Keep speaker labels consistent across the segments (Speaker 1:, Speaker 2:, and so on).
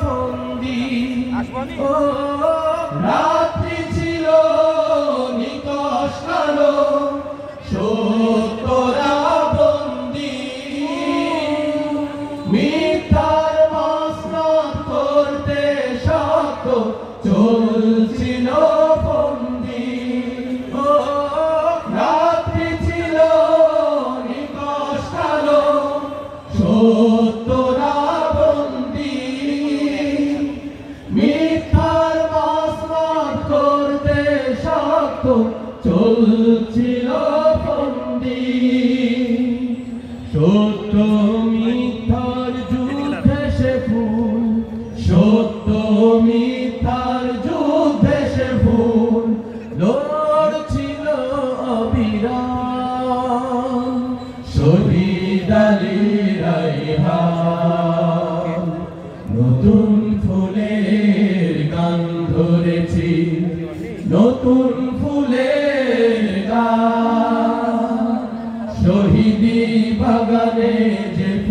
Speaker 1: ফন্দি ও রাত্রি ছিল নিকশ সত্যরা বন্দি। মিথ্যার মসনদ করতে শক্ত চলছিল চলছিল ফন্দি। সত্য মিথ্যার যুদ্ধে সে ফুল সত্য মিথ্যার যুদ্ধে সে ফুল লড়ছিল অবিরাম। শহীদ আলী রাইহান নতুন ফুলের গান ধরেছি। নতুন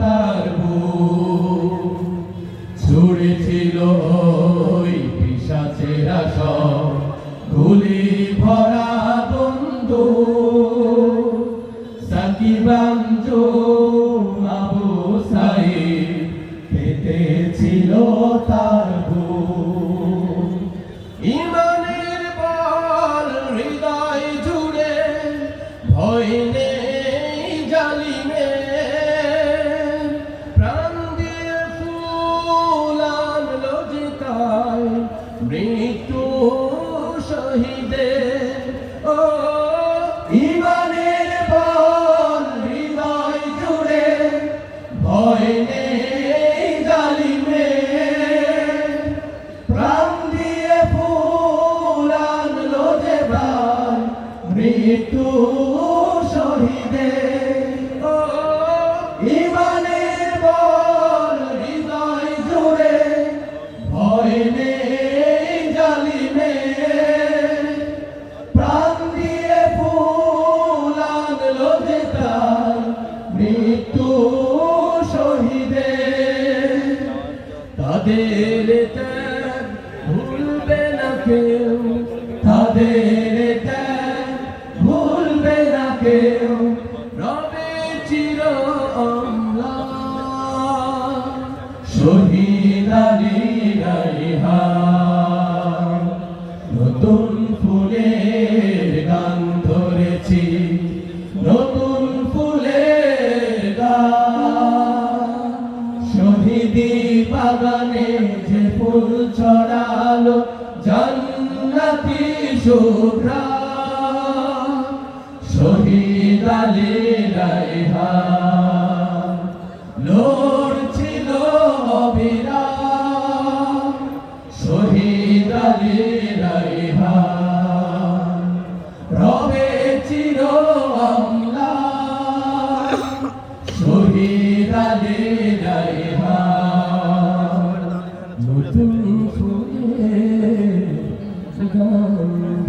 Speaker 1: তার মৃত্যু শহীদে ও ইমানের বল হৃদয় জুড়ে, ভয় নেই জালিমে। প্রাণ দিয়ে ফুল আনলো যে ভাই মৃত্যু শহীদে তাদের ভুলবে না কেউ তাদের ত্যাগ ভুলবে না কেউ রবে চির অম্লান। শহীদ ছড়ালো জান্নাতি শুভ্রা। শহীদ আলী রাইহান লড়ছিল অবিরাম শহীদ আলী রাইহান রবে চির অম্লান শহীদ আলী রাইহান নতুন ফুলের গান